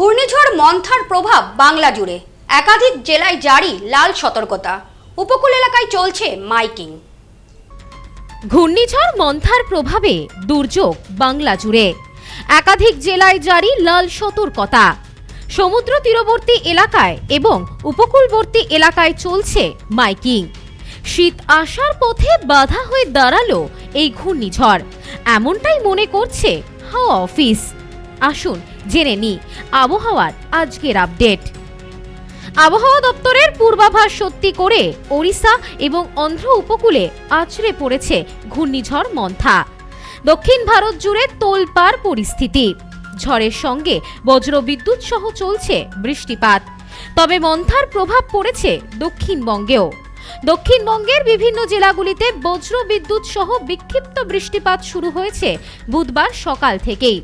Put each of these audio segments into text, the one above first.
ঘূর্ণিঝড় মন্থার প্রভাব বাংলা জুড়ে। একাধিক জেলায় জারি লাল সতর্কতা। উপকূল এলাকায় চলছে মাইকিং। ঘূর্ণিঝড় মন্থার প্রভাবে দুর্যোগ বাংলা জুড়ে। একাধিক জেলায় জারি লাল সতর্কতা। সমুদ্র তীরবর্তী এলাকায় এবং উপকূলবর্তী এলাকায় চলছে মাইকিং। শীত আসার পথে বাধা হয়ে দাঁড়াল এই ঘূর্ণিঝড়। এমনটাই মনে করছে হাওয়া অফিস। আসুন, জেনে নি আবহাওয়ার আজকের আপডেট। আবহাওয়া দপ্তরের পূর্বাভাস সত্যি করে ওড়িশা এবং অন্ধ্র উপকূলে আছড়ে পড়েছে ঘূর্ণিঝড় মন্থা। দক্ষিণ ভারত জুড়ে তোলপাড় পরিস্থিতি। ঝড়ের সঙ্গে বজ্রবিদ্যুৎ সহ চলছে বৃষ্টিপাত। তবে মন্থার প্রভাব পড়েছে দক্ষিণবঙ্গেও। দক্ষিণবঙ্গের বিভিন্ন জেলাগুলিতে বজ্রবিদ্যুৎ সহ বিক্ষিপ্ত বৃষ্টিপাত শুরু হয়েছে বুধবার সকাল থেকেই।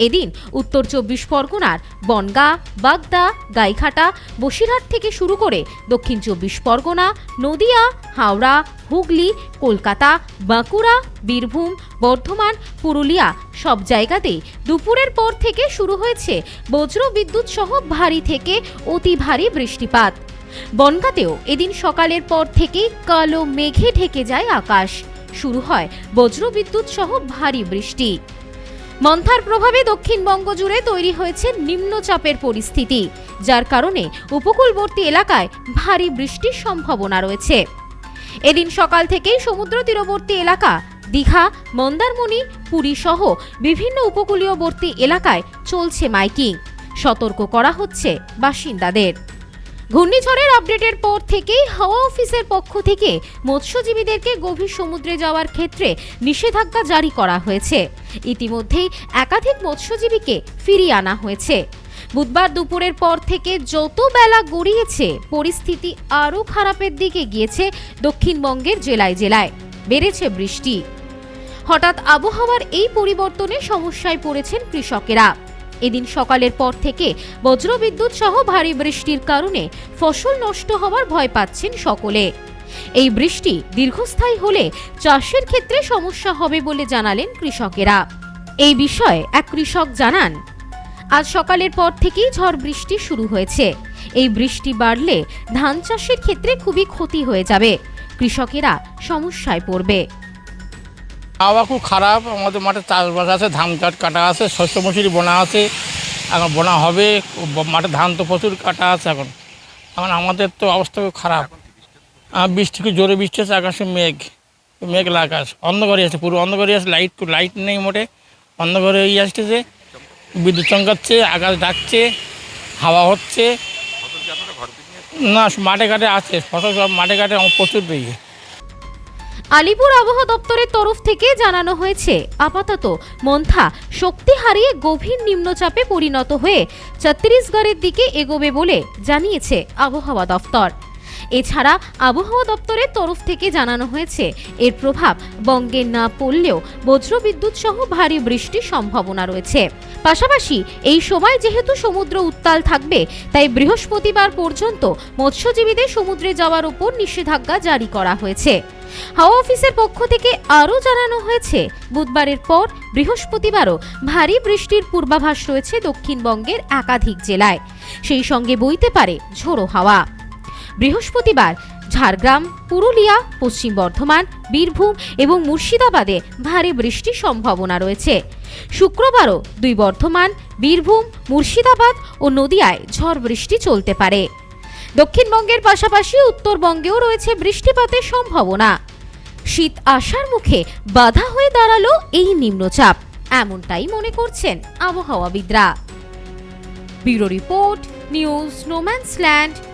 এদিন উত্তর চব্বিশ পরগনার বনগাঁ, বাগদা, গাইঘাটা, বসিরহাট থেকে শুরু করে দক্ষিণ চব্বিশ পরগনা, নদিয়া, হাওড়া, হুগলি, কলকাতা, বাঁকুড়া, বীরভূম, বর্ধমান, পুরুলিয়া সব জায়গাতেই দুপুরের পর থেকে শুরু হয়েছে বজ্র বিদ্যুৎ সহ ভারী থেকে অতি ভারী বৃষ্টিপাত। বনগাঁতেও এদিন সকালের পর থেকেই কালো মেঘে ঢেকে যায় আকাশ। শুরু হয় বজ্রবিদ্যুৎ সহ ভারী বৃষ্টি। মন্থার প্রভাবে দক্ষিণবঙ্গ জুড়ে তৈরি হয়েছে নিম্নচাপের পরিস্থিতি, যার কারণে উপকূলবর্তী এলাকায় ভারী বৃষ্টির সম্ভাবনা রয়েছে। এদিন সকাল থেকেই সমুদ্র তীরবর্তী এলাকা, দীঘা, মন্দারমণি, পুরী সহ বিভিন্ন উপকূলীয়বর্তী এলাকায় চলছে মাইকিং। সতর্ক করা হচ্ছে বাসিন্দাদের। ঘূর্ণিঝড়ের আপডেটের পর থেকেই হাওয়া অফিসের পক্ষ থেকে মৎস্যজীবীদেরকে গভীর সমুদ্রে যাওয়ার ক্ষেত্রে নিষেধাজ্ঞা জারি করা হয়েছে। ইতিমধ্যেই একাধিক মৎস্যজীবীকে ফিরিয়ে আনা হয়েছে। বুধবার দুপুরের পর থেকে যত বেলা গড়িয়েছে, পরিস্থিতি আরও খারাপের দিকে গিয়েছে দক্ষিণবঙ্গের জেলায় জেলায়। বেড়েছে বৃষ্টি। হঠাৎ আবহাওয়ার এই পরিবর্তনে সমস্যায় পড়েছেন কৃষকেরা। এদিন সকালের পর থেকে বজ্রবিদ্যুৎ সহ ভারী বৃষ্টির কারণে ফসল নষ্ট হওয়ার ভয় পাচ্ছেন সকলে। এই বৃষ্টি দীর্ঘস্থায়ী হলে চাষের ক্ষেত্রে সমস্যা হবে বলে জানালেন কৃষকেরা। এই বিষয়ে এক কৃষক জানান, আজ সকালের পর থেকেই ঝড় বৃষ্টি শুরু হয়েছে। এই বৃষ্টি বাড়লে ধান চাষের ক্ষেত্রে খুবই ক্ষতি হয়ে যাবে। কৃষকেরা সমস্যায় পড়বে। আবহাওয়া খুব খারাপ, আমাদের মাঠে চাষবাস আছে, ধান কাট কাটা আছে, শস্য মসুরি বোনা আছে, এখন বোনা হবে, মাঠে ধান তো প্রচুর কাটা আছে এখন। এখন আমাদের তো অবস্থা খুব খারাপ। বৃষ্টি খুব জোরে বৃষ্টি আছে আকাশে মেঘ মেঘলা আকাশ, অন্ধকারে আছে, পুরো অন্ধকারে আছে লাইট লাইট নেই মোটে, অন্ধকারে ইয়ে আসতেছে, বিদ্যুৎ চমকাচ্ছে, আকাশ ডাকছে, হাওয়া হচ্ছে। না, মাঠে ঘাটে আছে, ফসল সব মাঠে ঘাটে প্রচুর ইয়ে আলিপুর আবহাওয়া দপ্তরের তরফ থেকে জানানো হয়েছে, আপাতত মন্থা শক্তি হারিয়ে গভীর নিম্নচাপে পরিণত হয়ে ছত্তিশগড়ের দিকে এগোবে বলে জানিয়েছে আবহাওয়া দপ্তর। এছাড়া আবহাওয়া দপ্তরের তরফ থেকে জানানো হয়েছে, এর প্রভাব বঙ্গে না পড়লেও বজ্রবিদ্যুৎ সহ ভারী বৃষ্টির সম্ভাবনা রয়েছে। পাশাপাশি এই সময় যেহেতু সমুদ্র উত্তাল থাকবে, তাই বৃহস্পতিবার পর্যন্ত মৎস্যজীবীদের সমুদ্রে যাওয়ার উপর নিষেধাজ্ঞা জারি করা হয়েছে। হাওয়া অফিসের পক্ষ থেকে আরও জানানো হয়েছে, বুধবারের পর বৃহস্পতিবারও ভারী বৃষ্টির পূর্বাভাস রয়েছে দক্ষিণবঙ্গের একাধিক জেলায়। সেই সঙ্গে বইতে পারে ঝোড়ো হাওয়া। বৃহস্পতিবার ঝাড়গ্রাম, পুরুলিয়া, পশ্চিম বর্ধমান, বীরভূম এবং মুর্শিদাবাদে ভারী বৃষ্টির সম্ভাবনা রয়েছে। শুক্রবারও দুই বর্ধমান, বীরভূম, মুর্শিদাবাদ ও নদিয়ায় ঝড় বৃষ্টি চলতে পারে। দক্ষিণবঙ্গের পাশাপাশি উত্তরবঙ্গেও রয়েছে বৃষ্টিপাতের সম্ভাবনা। শীত আসার মুখে বাধা হয়ে দাঁড়াল এই নিম্নচাপ। এমনটাই মনে করছেন আবহাওয়াবিদরা। Bureau report, news, no man's land.